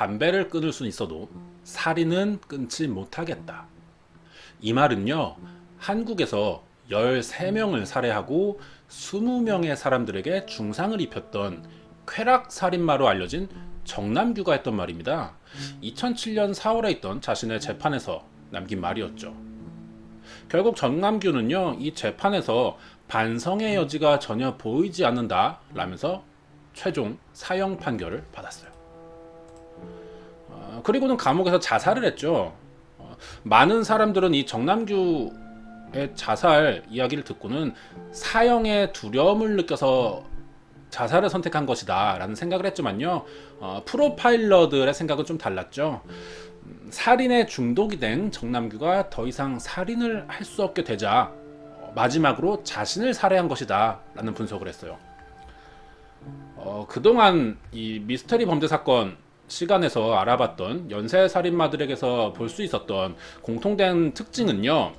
담배를 끊을 수는 있어도 살인은 끊지 못하겠다. 이 말은요, 한국에서 13명을 살해하고 20명의 사람들에게 중상을 입혔던 쾌락 살인마로 알려진 정남규가 했던 말입니다. 2007년 4월에 있던 자신의 재판에서 남긴 말이었죠. 결국 정남규는요, 이 재판에서 반성의 여지가 전혀 보이지 않는다 라면서 최종 사형 판결을 받았어요. 어, 그리고는 감옥에서 자살을 했죠. 어, 많은 사람들은 이 정남규의 자살 이야기를 듣고는 사형의 두려움을 느껴서 자살을 선택한 것이다 라는 생각을 했지만요. 어, 프로파일러들의 생각은 좀 달랐죠. 음, 살인에 중독이 된 정남규가 더 이상 살인을 할 수 없게 되자 어, 마지막으로 자신을 살해한 것이다 라는 분석을 했어요. 어, 그동안 이 미스터리 범죄 사건 시간에서 알아봤던 연쇄 살인마들에게서 볼 수 있었던 공통된 특징은요.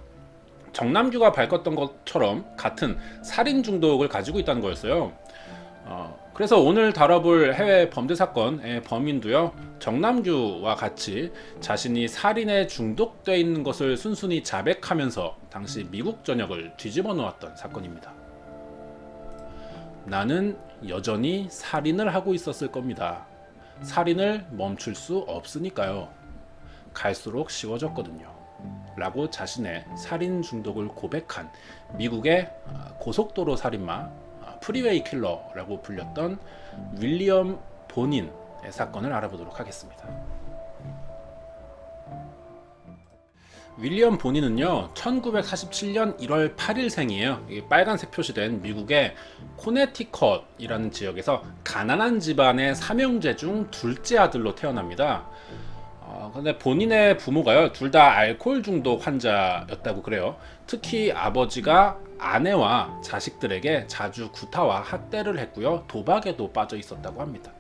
정남규가 밝혔던 것처럼 같은 살인 중독을 가지고 있다는 거였어요. 어, 그래서 오늘 다뤄볼 해외 범죄 사건의 범인도요 정남규와 같이 자신이 살인에 중독돼 있는 것을 순순히 자백하면서 당시 미국 전역을 뒤집어 놓았던 사건입니다. 나는 여전히 살인을 하고 있었을 겁니다. 살인을 멈출 수 없으니까요. 갈수록 쉬워졌거든요. 라고 자신의 살인 중독을 고백한 미국의 아, 고속도로 살인마 아, 프리웨이 킬러라고 불렸던 윌리엄 본인의 사건을 알아보도록 하겠습니다. 윌리엄 본인은요 1947년 1월 8일생이에요. 빨간색 표시된 미국의 코네티컷이라는 지역에서 가난한 집안의 삼형제 중 둘째 아들로 태어납니다. 어, 근데 본인의 부모가요 둘 다 알코올 중독 환자였다고 그래요. 특히 아버지가 아내와 자식들에게 자주 구타와 학대를 했고요 도박에도 빠져 있었다고 합니다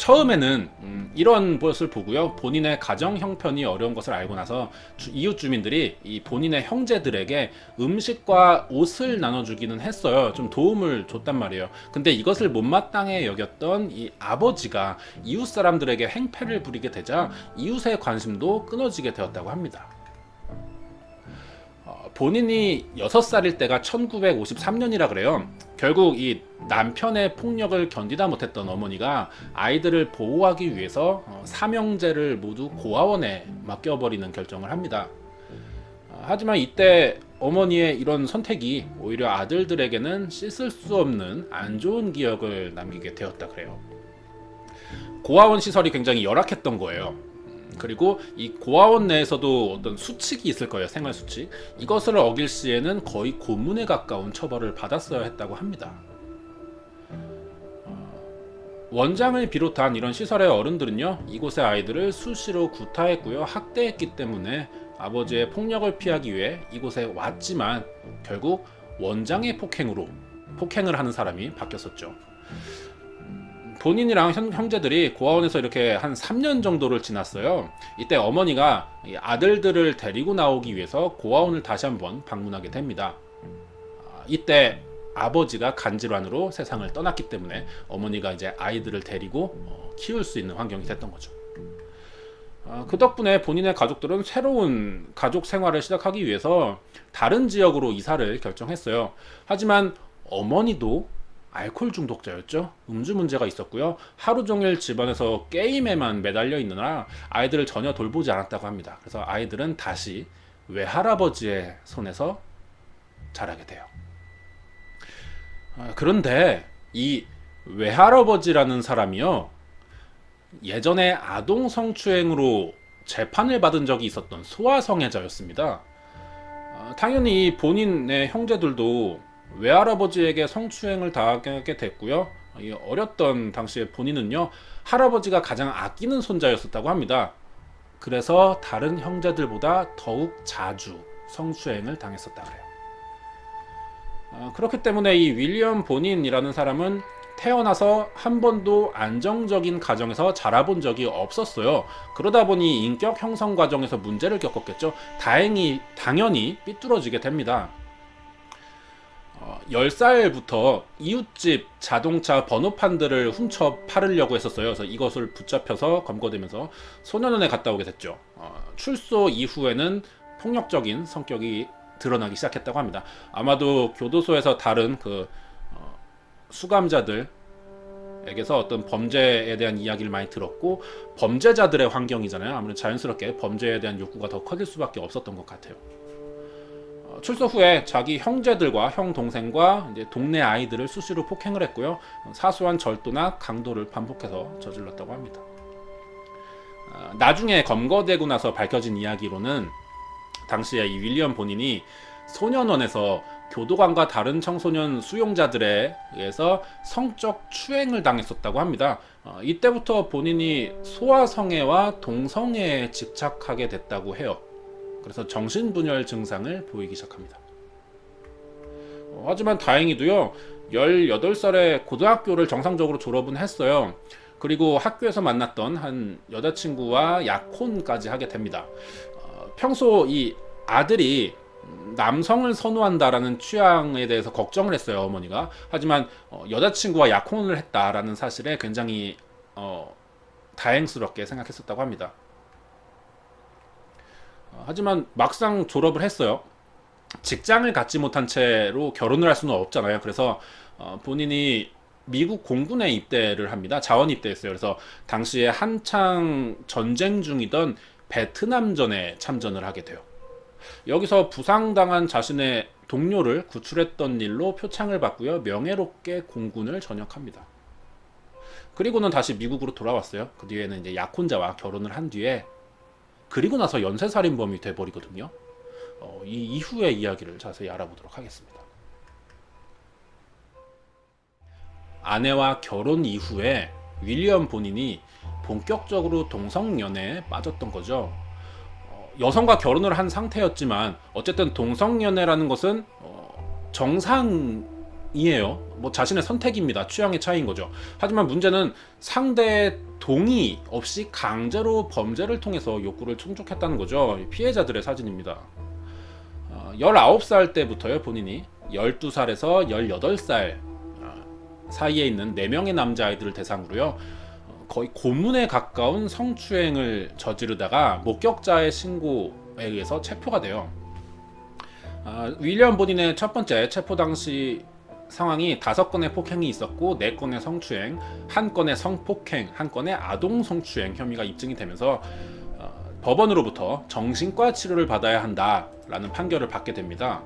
처음에는 음, 이런 것을 보고요. 본인의 가정 형편이 어려운 것을 알고 나서 주- 이웃 주민들이 이 본인의 형제들에게 음식과 옷을 나눠주기는 했어요. 좀 도움을 줬단 말이에요. 근데 이것을 못마땅해 여겼던 이 아버지가 이웃 사람들에게 행패를 부리게 되자 이웃의 관심도 끊어지게 되었다고 합니다. 어, 본인이 6살일 때가 1953년이라 그래요. 결국 이 남편의 폭력을 견디다 못했던 어머니가 아이들을 보호하기 위해서 어, 삼형제를 모두 고아원에 맡겨버리는 결정을 합니다. 어, 하지만 이때 어머니의 이런 선택이 오히려 아들들에게는 씻을 수 없는 안 좋은 기억을 남기게 되었다 그래요. 고아원 시설이 굉장히 열악했던 거예요. 그리고 이 고아원 내에서도 어떤 수칙이 있을 거예요 생활 수칙. 이것을 어길 시에는 거의 고문에 가까운 처벌을 받았어야 했다고 합니다. 어, 원장을 비롯한 이런 시설의 어른들은요 이곳의 아이들을 수시로 구타했고요 학대했기 때문에 아버지의 폭력을 피하기 위해 이곳에 왔지만 결국 원장의 폭행으로 폭행을 하는 사람이 바뀌었었죠 본인이랑 형, 형제들이 고아원에서 이렇게 한 3년 정도를 지났어요. 이때 어머니가 이 아들들을 데리고 나오기 위해서 고아원을 다시 한번 방문하게 됩니다. 아, 이때 아버지가 간질환으로 세상을 떠났기 때문에 어머니가 이제 아이들을 데리고 어, 키울 수 있는 환경이 됐던 거죠. 아, 그 덕분에 본인의 가족들은 새로운 가족 생활을 시작하기 위해서 다른 지역으로 이사를 결정했어요. 하지만 어머니도 알코올 중독자였죠. 음주 문제가 있었고요. 하루 종일 집안에서 게임에만 매달려 있느라 아이들을 전혀 돌보지 않았다고 합니다. 그래서 아이들은 다시 외할아버지의 손에서 자라게 돼요. 아, 그런데 이 외할아버지라는 사람이요. 예전에 아동 성추행으로 재판을 받은 적이 있었던 소아성애자였습니다. 아, 당연히 본인의 형제들도 외할아버지에게 성추행을 당하게 됐고요. 이 어렸던 당시에 본인은요 할아버지가 가장 아끼는 손자였었다고 합니다. 그래서 다른 형제들보다 더욱 자주 성추행을 당했었다 그래요. 어, 그렇기 때문에 이 윌리엄 본인이라는 사람은 태어나서 한 번도 안정적인 가정에서 자라본 적이 없었어요. 그러다 보니 인격 형성 과정에서 문제를 겪었겠죠. 다행히 당연히 삐뚤어지게 됩니다. 어, 10살부터 이웃집 자동차 번호판들을 훔쳐 팔으려고 했었어요. 그래서 이것을 붙잡혀서 검거되면서 소년원에 갔다 오게 됐죠. 어, 출소 이후에는 폭력적인 성격이 드러나기 시작했다고 합니다. 아마도 교도소에서 다른 그 어, 수감자들 에게서 어떤 범죄에 대한 이야기를 많이 들었고 범죄자들의 환경이잖아요. 아무래도 자연스럽게 범죄에 대한 욕구가 더 커질 수밖에 없었던 것 같아요. 어, 출소 후에 자기 형제들과 형 동생과 이제 동네 아이들을 수시로 폭행을 했고요. 어, 사소한 절도나 강도를 반복해서 저질렀다고 합니다. 어, 나중에 검거되고 나서 밝혀진 이야기로는 당시에 이 윌리엄 본인이 소년원에서 교도관과 다른 청소년 수용자들에 의해서 성적 추행을 당했었다고 합니다. 어, 이때부터 본인이 소아성애와 동성애에 집착하게 됐다고 해요. 그래서 정신분열 증상을 보이기 시작합니다. 어, 하지만 다행히도요, 18살에 고등학교를 정상적으로 졸업은 했어요. 그리고 학교에서 만났던 한 여자친구와 약혼까지 하게 됩니다. 어, 평소 이 아들이 남성을 선호한다라는 취향에 대해서 걱정을 했어요 어머니가 하지만 어, 여자친구와 약혼을 했다라는 사실에 굉장히 어, 다행스럽게 생각했었다고 합니다 어, 하지만 막상 졸업을 했어요 직장을 갖지 못한 채로 결혼을 할 수는 없잖아요 그래서 어, 본인이 미국 공군에 입대를 합니다 자원 입대했어요 그래서 당시에 한창 전쟁 중이던 베트남전에 참전을 하게 돼요 여기서 부상당한 자신의 동료를 구출했던 일로 표창을 받고요. 명예롭게 공군을 전역합니다. 그리고는 다시 미국으로 돌아왔어요. 그 뒤에는 이제 약혼자와 결혼을 한 뒤에 그리고 나서 연쇄살인범이 돼버리거든요. 어, 이 이후의 이야기를 자세히 알아보도록 하겠습니다. 아내와 결혼 이후에 윌리엄 본인이 본격적으로 동성연애에 빠졌던 거죠. 여성과 결혼을 한 상태였지만 어쨌든 동성연애라는 것은 어, 정상 이에요. 뭐 자신의 선택입니다. 취향의 차이인 거죠. 하지만 문제는 상대의 동의 없이 강제로 범죄를 통해서 욕구를 충족했다는 거죠. 피해자들의 사진입니다. 어, 19살 때부터요, 본인이 12살에서 18살 어, 사이에 있는 4명의 남자아이들을 대상으로요. 거의 고문에 가까운 성추행을 저지르다가 목격자의 신고에 의해서 체포가 돼요. 아, 윌리엄 본인의 첫 번째 체포 당시 상황이 다섯 건의 폭행이 있었고 네 건의 성추행, 한 건의 성폭행, 한 건의 아동 성추행 혐의가 입증이 되면서 어, 법원으로부터 정신과 치료를 받아야 한다라는 판결을 받게 됩니다.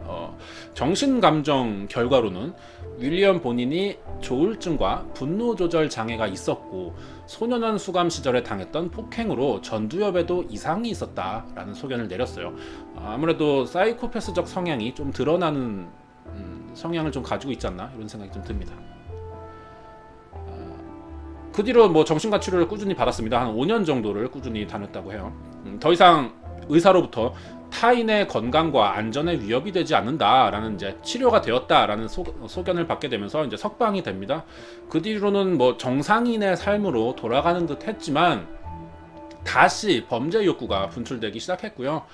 어, 정신감정 결과로는 윌리엄 본인이 조울증과 분노 조절 장애가 있었고 소년원 수감 시절에 당했던 폭행으로 전두엽에도 이상이 있었다라는 소견을 내렸어요. 아무래도 사이코패스적 성향이 좀 드러나는 음, 성향을 좀 가지고 있지 않나 이런 생각이 좀 듭니다. 아, 그 뒤로 뭐 정신과 치료를 꾸준히 받았습니다. 한 5년 정도를 꾸준히 다녔다고 해요. 음, 더 이상 의사로부터 타인의 건강과 안전에 위협이 되지 않는다라는 이제 치료가 되었다라는 소, 소견을 받게 되면서 이제 석방이 됩니다. 그 뒤로는 뭐 정상인의 삶으로 돌아가는 듯 했지만 다시 범죄 욕구가 분출되기 시작했고요.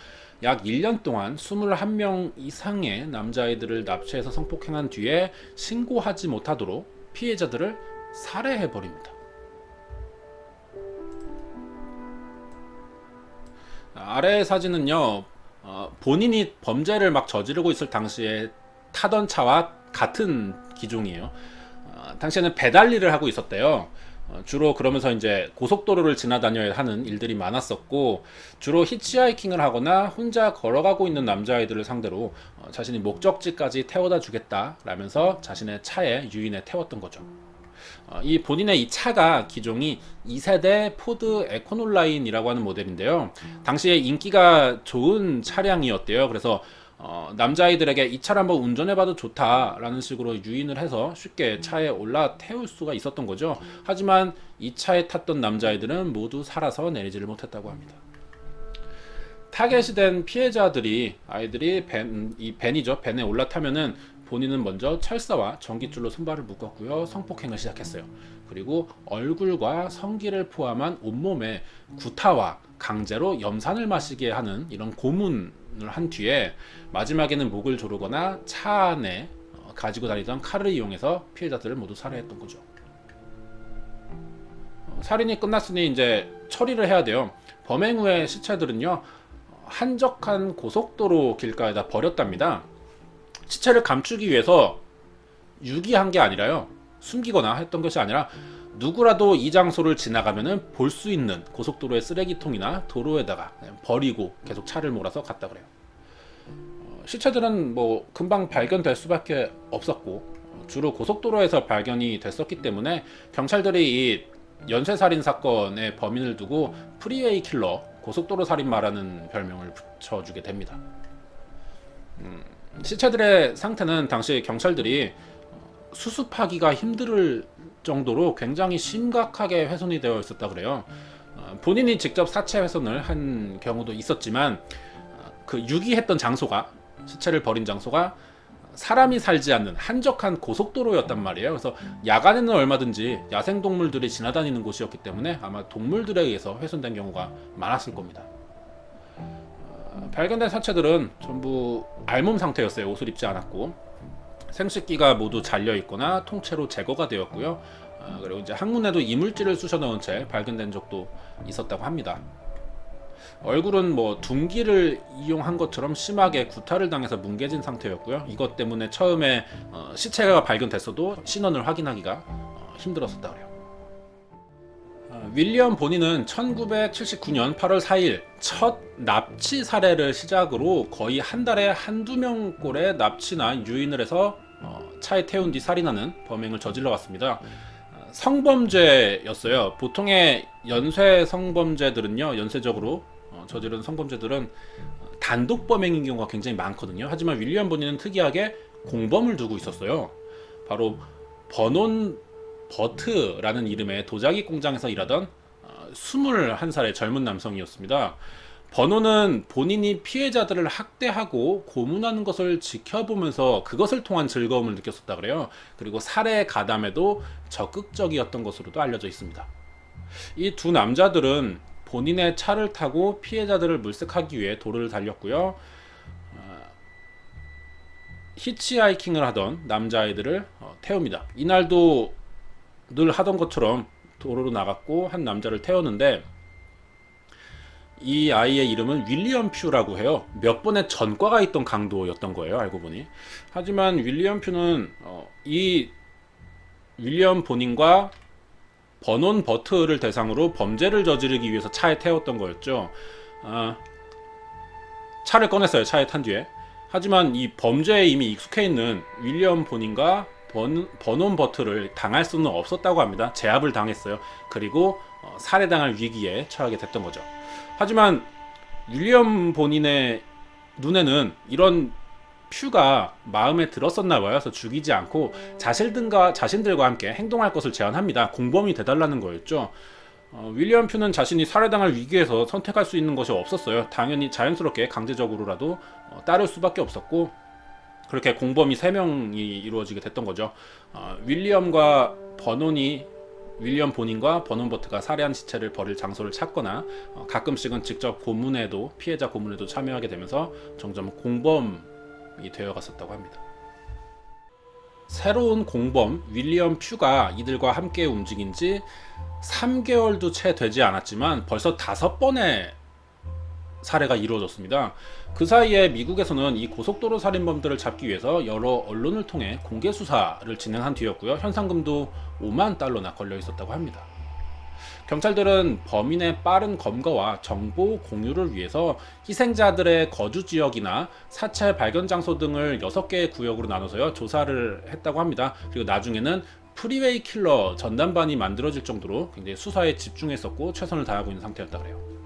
약 1년 동안 21명 이상의 남자아이들을 납치해서 성폭행한 뒤에 신고하지 못하도록 피해자들을 살해해 버립니다. 아래 사진은요 어, 본인이 범죄를 막 저지르고 있을 당시에 타던 차와 같은 기종이에요. 어, 당시에는 배달 일을 하고 있었대요. 어, 주로 그러면서 이제 고속도로를 지나다녀야 하는 일들이 많았었고 주로 히치하이킹을 하거나 혼자 걸어가고 있는 남자아이들을 상대로 어, 자신이 목적지까지 태워다 주겠다 라면서 자신의 차에 유인해 태웠던 거죠. 어, 이 본인의 이 차가 기종이 2세대 포드 에코놀라인이라고 하는 모델인데요. 당시에 인기가 좋은 차량이었대요. 그래서 어, 남자아이들에게 이 차를 한번 운전해봐도 좋다라는 식으로 유인을 해서 쉽게 차에 올라 태울 수가 있었던 거죠. 하지만 이 차에 탔던 남자아이들은 모두 살아서 내리지를 못했다고 합니다. 타겟이 된 피해자들이 아이들이 벤, 이 벤이죠. 벤에 올라타면은 본인은 먼저 철사와 전깃줄로 손발을 묶었고요. 성폭행을 시작했어요. 그리고 얼굴과 성기를 포함한 온몸에 구타와 강제로 염산을 마시게 하는 이런 고문을 한 뒤에 마지막에는 목을 조르거나 차 안에 어, 가지고 다니던 칼을 이용해서 피해자들을 모두 살해했던 거죠. 어, 살인이 끝났으니 이제 처리를 해야 돼요. 범행 후에 시체들은요 어, 한적한 고속도로 길가에다 버렸답니다. 시체를 감추기 위해서 유기한 게 아니라요 숨기거나 했던 것이 아니라 누구라도 이 장소를 지나가면은 볼 수 있는 고속도로의 쓰레기통이나 도로에다가 버리고 계속 차를 몰아서 갔다 그래요. 어, 시체들은 뭐 금방 발견될 수밖에 없었고 어, 주로 고속도로에서 발견이 됐었기 때문에 경찰들이 이 연쇄살인 사건의 범인을 두고 프리웨이 킬러, 고속도로 살인마라는 별명을 붙여주게 됩니다. 음, 시체들의 상태는 당시 경찰들이 어, 수습하기가 힘들 정도로 굉장히 심각하게 훼손이 되어 있었다 그래요. 어, 본인이 직접 사체 훼손을 한 경우도 있었지만 어, 그 유기했던 장소가 시체를 버린 장소가 사람이 살지 않는 한적한 고속도로였단 말이에요. 그래서 야간에는 얼마든지 야생 동물들이 지나다니는 곳이었기 때문에 아마 동물들에 의해서 훼손된 경우가 많았을 겁니다. 어, 발견된 사체들은 전부 알몸 상태였어요. 옷을 입지 않았고 생식기가 모두 잘려 있거나 통째로 제거가 되었고요. 어, 그리고 이제 항문에도 이물질을 쑤셔 넣은 채 발견된 적도 있었다고 합니다. 얼굴은 뭐 둔기를 이용한 것처럼 심하게 구타를 당해서 뭉개진 상태였고요. 이것 때문에 처음에 어, 시체가 발견됐어도 신원을 확인하기가 어, 힘들었었다 그래요. 어, 윌리엄 본인은 1979년 8월 4일 첫 납치 사례를 시작으로 거의 한 달에 한두 명 꼴의 납치나 유인을 해서 어, 차에 태운 뒤 살인하는 범행을 저질러 왔습니다. 어, 성범죄였어요. 보통의 연쇄 성범죄들은요, 연쇄적으로 어, 저지른 성범죄들은 어, 단독 범행인 경우가 굉장히 많거든요. 하지만 윌리엄 본인은 특이하게 공범을 두고 있었어요. 바로 버논 버트라는 이름의 도자기 공장에서 일하던 어, 21살의 젊은 남성이었습니다. 버논은 본인이 피해자들을 학대하고 고문하는 것을 지켜보면서 그것을 통한 즐거움을 느꼈었다 그래요. 그리고 살해 가담에도 적극적이었던 것으로도 알려져 있습니다. 이 두 남자들은 본인의 차를 타고 피해자들을 물색하기 위해 도로를 달렸고요. 어, 히치하이킹을 하던 남자아이들을 어, 태웁니다. 이날도 늘 하던 것처럼 도로로 나갔고 한 남자를 태웠는데 이 아이의 이름은 윌리엄 퓨라고 해요. 몇 번의 전과가 있던 강도였던 거예요. 알고 보니. 하지만 윌리엄 퓨는 어, 이 윌리엄 본인과 버논 버트를 대상으로 범죄를 저지르기 위해서 차에 태웠던 거였죠. 아, 차를 꺼냈어요. 차에 탄 뒤에. 하지만 이 범죄에 이미 익숙해 있는 윌리엄 본인과 번, 버논 버트를 당할 수는 없었다고 합니다. 제압을 당했어요. 그리고 어, 살해당할 위기에 처하게 됐던 거죠. 하지만 윌리엄 본인의 눈에는 이런 퓨가 마음에 들었었나 봐요. 그래서 죽이지 않고 자신들과 자신들과 함께 행동할 것을 제안합니다. 공범이 돼달라는 거였죠. 어, 윌리엄 퓨는 자신이 살해당할 위기에서 선택할 수 있는 것이 없었어요. 당연히 자연스럽게 강제적으로라도 어, 따를 수밖에 없었고 그렇게 공범이 3명이 이루어지게 됐던 거죠. 어, 윌리엄과 버논이 윌리엄 본인과 버논 버트가 살해한 시체를 버릴 장소를 찾거나 어, 가끔씩은 직접 고문에도 피해자 고문에도 참여하게 되면서 점점 공범이 되어갔었다고 합니다. 새로운 공범 윌리엄 퓨가 이들과 함께 움직인 지 3개월도 채 되지 않았지만 벌써 다섯 번의 살해가 이루어졌습니다. 그 사이에 미국에서는 이 고속도로 살인범들을 잡기 위해서 여러 언론을 통해 공개 수사를 진행한 뒤였고요. 현상금도 5만 달러나 걸려 있었다고 합니다. 경찰들은 범인의 빠른 검거와 정보 공유를 위해서 희생자들의 거주 지역이나 사체 발견 장소 등을 6개의 구역으로 나눠서요 조사를 했다고 합니다. 그리고 나중에는 프리웨이 킬러 전담반이 만들어질 정도로 굉장히 수사에 집중했었고 최선을 다하고 있는 상태였다 그래요.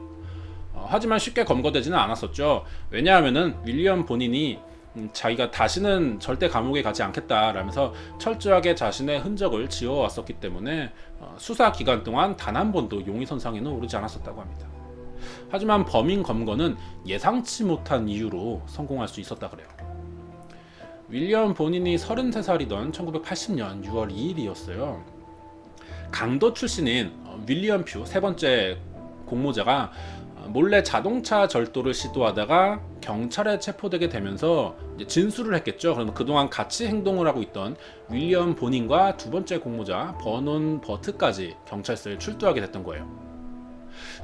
어, 하지만 쉽게 검거되지는 않았었죠. 왜냐하면은 윌리엄 본인이 음, 자기가 다시는 절대 감옥에 가지 않겠다라면서 철저하게 자신의 흔적을 지워왔었기 때문에 어, 수사 기간 동안 단 한 번도 용의선상에는 오르지 않았었다고 합니다. 하지만 범인 검거는 예상치 못한 이유로 성공할 수 있었다 그래요. 윌리엄 본인이 33살이던 1980년 6월 2일이었어요. 강도 출신인 어, 윌리엄 퓨 세 번째 공모자가 어, 몰래 자동차 절도를 시도하다가 경찰에 체포되게 되면서 진술을 했겠죠. 그러면 그동안 같이 행동을 하고 있던 윌리엄 본인과 두 번째 공모자 버논 버트까지 경찰서에 출두하게 됐던 거예요.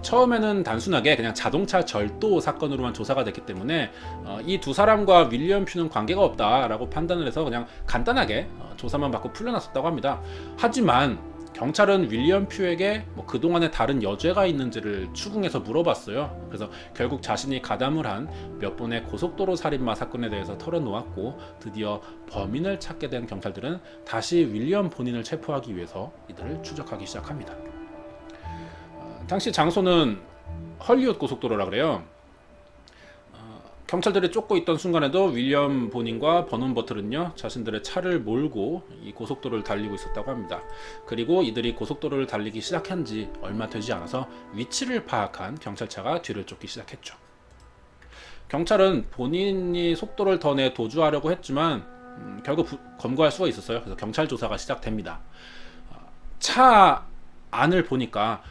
처음에는 단순하게 그냥 자동차 절도 사건으로만 조사가 됐기 때문에 어, 이두 사람과 윌리엄 퓨는 관계가 없다라고 판단을 해서 그냥 간단하게 어, 조사만 받고 풀려났었다고 합니다. 하지만 경찰은 윌리엄 퓨에게 뭐 그동안에 다른 여죄가 있는지를 추궁해서 물어봤어요. 그래서 결국 자신이 가담을 한 몇 번의 고속도로 살인마 사건에 대해서 털어놓았고 드디어 범인을 찾게 된 경찰들은 다시 윌리엄 본인을 체포하기 위해서 이들을 추적하기 시작합니다. 어, 당시 장소는 헐리우드 고속도로라 그래요. 어, 경찰들이 쫓고 있던 순간에도 윌리엄 본인과 버논 버틀은요 자신들의 차를 몰고 이 고속도로를 달리고 있었다고 합니다. 그리고 이들이 고속도로를 달리기 시작한 지 얼마 되지 않아서 위치를 파악한 경찰차가 뒤를 쫓기 시작했죠. 경찰은 본인이 속도를 더 내 도주하려고 했지만 음, 결국 부- 검거할 수가 있었어요. 그래서 경찰 조사가 시작됩니다. 어, 차 안을 보니까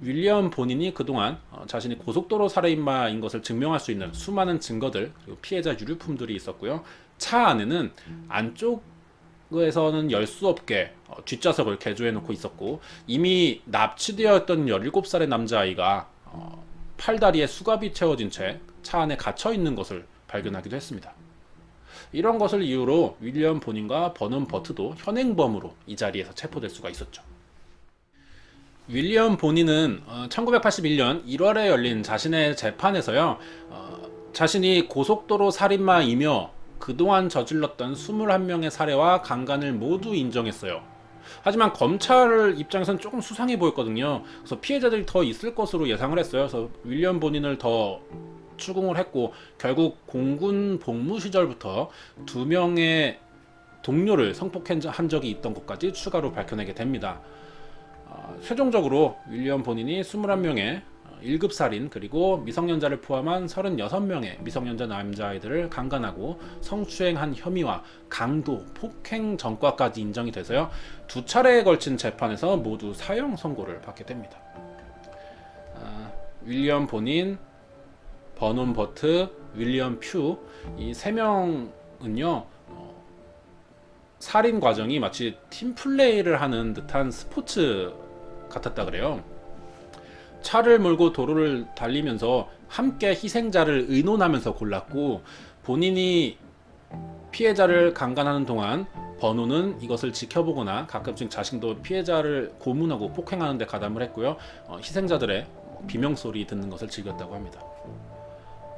윌리엄 본인이 그동안 어, 자신이 고속도로 살해인마인 것을 증명할 수 있는 수많은 증거들 그리고 피해자 유류품들이 있었고요. 차 안에는 안쪽에서는 열 수 없게 어, 뒷좌석을 개조해 놓고 있었고 이미 납치되었던 17살의 남자아이가 어, 팔다리에 수갑이 채워진 채 차 안에 갇혀 있는 것을 발견하기도 했습니다. 이런 것을 이유로 윌리엄 본인과 버논 버트도 현행범으로 이 자리에서 체포될 수가 있었죠. 윌리엄 본인은 어, 1981년 1월에 열린 자신의 재판에서요, 어, 자신이 고속도로 살인마이며 그동안 저질렀던 21명의 살해와 강간을 모두 인정했어요. 하지만 검찰 입장에서는 조금 수상해 보였거든요. 그래서 피해자들이 더 있을 것으로 예상을 했어요. 그래서 윌리엄 본인을 더 추궁을 했고 결국 공군 복무 시절부터 두 명의 동료를 성폭한 적이 있던 것까지 추가로 밝혀내게 됩니다. 어, 최종적으로 윌리엄 본인이 21명의 1급 살인 그리고 미성년자를 포함한 36명의 미성년자 남자아이들을 강간하고 성추행한 혐의와 강도, 폭행 전과까지 인정이 돼서요. 두 차례에 걸친 재판에서 모두 사형 선고를 받게 됩니다. 아, 윌리엄 본인, 버논 버트, 윌리엄 퓨 이 세 명은요. 어, 살인 과정이 마치 팀 플레이를 하는 듯한 스포츠 같았다 그래요. 차를 몰고 도로를 달리면서 함께 희생자를 의논하면서 골랐고 본인이 피해자를 강간하는 동안 번호는 이것을 지켜보거나 가끔씩 자신도 피해자를 고문하고 폭행하는 데 가담을 했고요. 어, 희생자들의 비명 소리 듣는 것을 즐겼다고 합니다.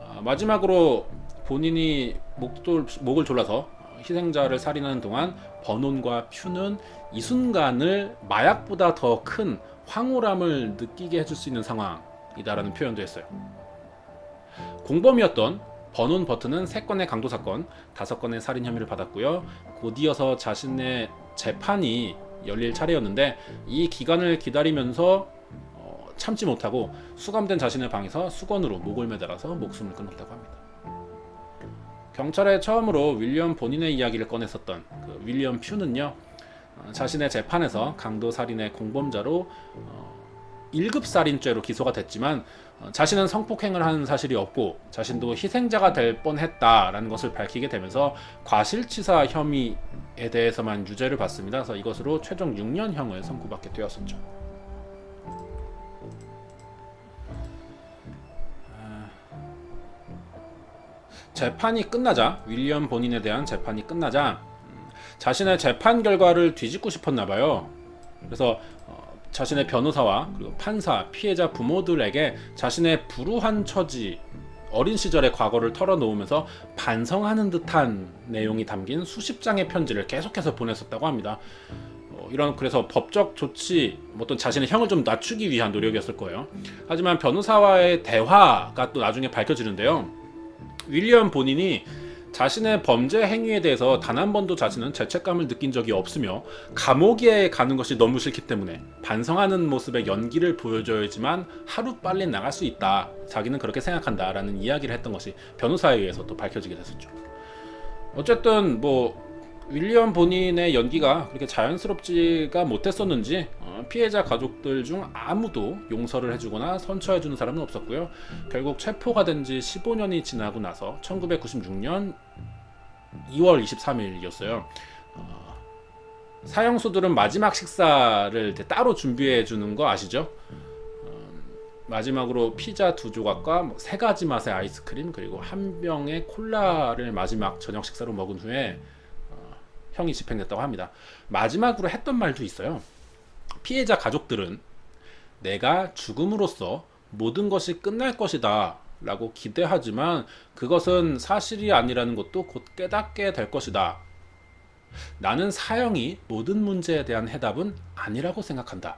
아, 마지막으로 본인이 목돌, 목을 졸라서 희생자를 살인하는 동안 버논과 퓨는 이 순간을 마약보다 더 큰 황홀함을 느끼게 해줄 수 있는 상황이다라는 표현도 했어요. 공범이었던 버논 버튼은 3건의 강도 사건, 5건의 살인 혐의를 받았고요. 곧이어서 자신의 재판이 열릴 차례였는데 이 기간을 기다리면서 어, 참지 못하고 수감된 자신의 방에서 수건으로 목을 매달아서 목숨을 끊었다고 합니다. 경찰에 처음으로 윌리엄 본인의 이야기를 꺼냈었던 그 윌리엄 퓨는요 어, 자신의 재판에서 강도 살인의 공범자로 어, 1급 살인죄로 기소가 됐지만 어, 자신은 성폭행을 한 사실이 없고 자신도 희생자가 될 뻔했다라는 것을 밝히게 되면서 과실치사 혐의에 대해서만 유죄를 받습니다. 그래서 이것으로 최종 6년형을 선고받게 되었었죠. 재판이 끝나자 윌리엄 본인에 대한 재판이 끝나자 음, 자신의 재판 결과를 뒤집고 싶었나 봐요. 그래서 어, 자신의 변호사와 그리고 판사, 피해자 부모들에게 자신의 불우한 처지, 어린 시절의 과거를 털어놓으면서 반성하는 듯한 내용이 담긴 수십 장의 편지를 계속해서 보냈었다고 합니다. 어, 이런 그래서 법적 조치, 뭐 어떤 자신의 형을 좀 낮추기 위한 노력이었을 거예요. 하지만 변호사와의 대화가 또 나중에 밝혀지는데요. 윌리엄 본인이 자신의 범죄 행위에 대해서 단 한 번도 자신은 죄책감을 느낀 적이 없으며 감옥에 가는 것이 너무 싫기 때문에 반성하는 모습의 연기를 보여줘야지만 하루 빨리 나갈 수 있다. 자기는 그렇게 생각한다 라는 이야기를 했던 것이 변호사에 의해서 또 밝혀지게 됐었죠. 어쨌든 뭐 윌리엄 본인의 연기가 그렇게 자연스럽지가 못했었는지 어, 피해자 가족들 중 아무도 용서를 해주거나 선처해주는 사람은 없었고요. 결국 체포가 된 지 15년이 지나고 나서 1996년 2월 23일이었어요. 어, 사형수들은 마지막 식사를 따로 준비해 주는 거 아시죠? 어, 마지막으로 피자 두 조각과 뭐 세 가지 맛의 아이스크림 그리고 한 병의 콜라를 마지막 저녁 식사로 먹은 후에 어, 형이 집행됐다고 합니다. 마지막으로 했던 말도 있어요. 피해자 가족들은 내가 죽음으로써 모든 것이 끝날 것이다. 라고 기대하지만 그것은 사실이 아니라는 것도 곧 깨닫게 될 것이다. 나는 사형이 모든 문제에 대한 해답은 아니라고 생각한다.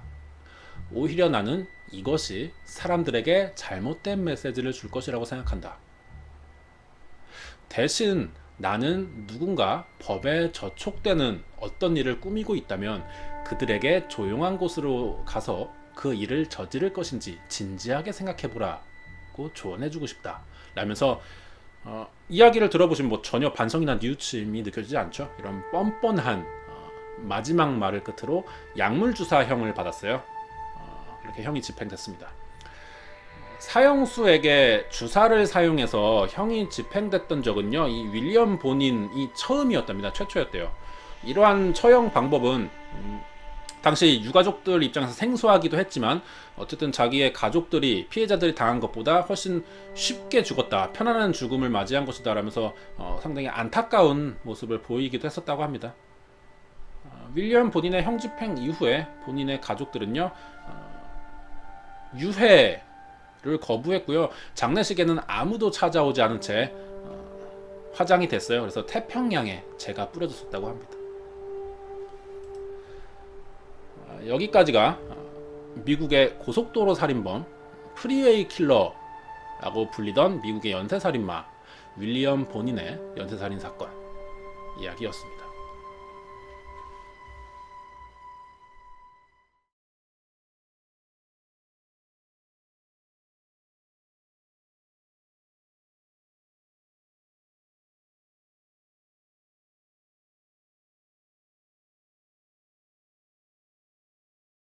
오히려 나는 이것이 사람들에게 잘못된 메시지를 줄 것이라고 생각한다. 대신 나는 누군가 법에 저촉되는 어떤 일을 꾸미고 있다면 그들에게 조용한 곳으로 가서 그 일을 저지를 것인지 진지하게 생각해보라고 조언해주고 싶다. 라면서 어, 이야기를 들어보시면 뭐 전혀 반성이나 뉘우침이 느껴지지 않죠. 이런 뻔뻔한 어, 마지막 말을 끝으로 약물 주사형을 받았어요. 어, 이렇게 형이 집행됐습니다. 사형수에게 주사를 사용해서 형이 집행됐던 적은요, 이 윌리엄 본인이 처음이었답니다. 최초였대요. 이러한 처형 방법은 음, 당시 유가족들 입장에서 생소하기도 했지만 어쨌든 자기의 가족들이 피해자들이 당한 것보다 훨씬 쉽게 죽었다, 편안한 죽음을 맞이한 것이다 라면서 어, 상당히 안타까운 모습을 보이기도 했었다고 합니다. 어, 윌리엄 본인의 형 집행 이후에 본인의 가족들은요 어, 유해 를 거부했고요 장례식에는 아무도 찾아오지 않은 채 어, 화장이 됐어요. 그래서 태평양에 제가 뿌려졌었다고 합니다. 아, 여기까지가 어, 미국의 고속도로 살인범 프리웨이 킬러라고 불리던 미국의 연쇄살인마 윌리엄 본인의 연쇄살인 사건 이야기였습니다.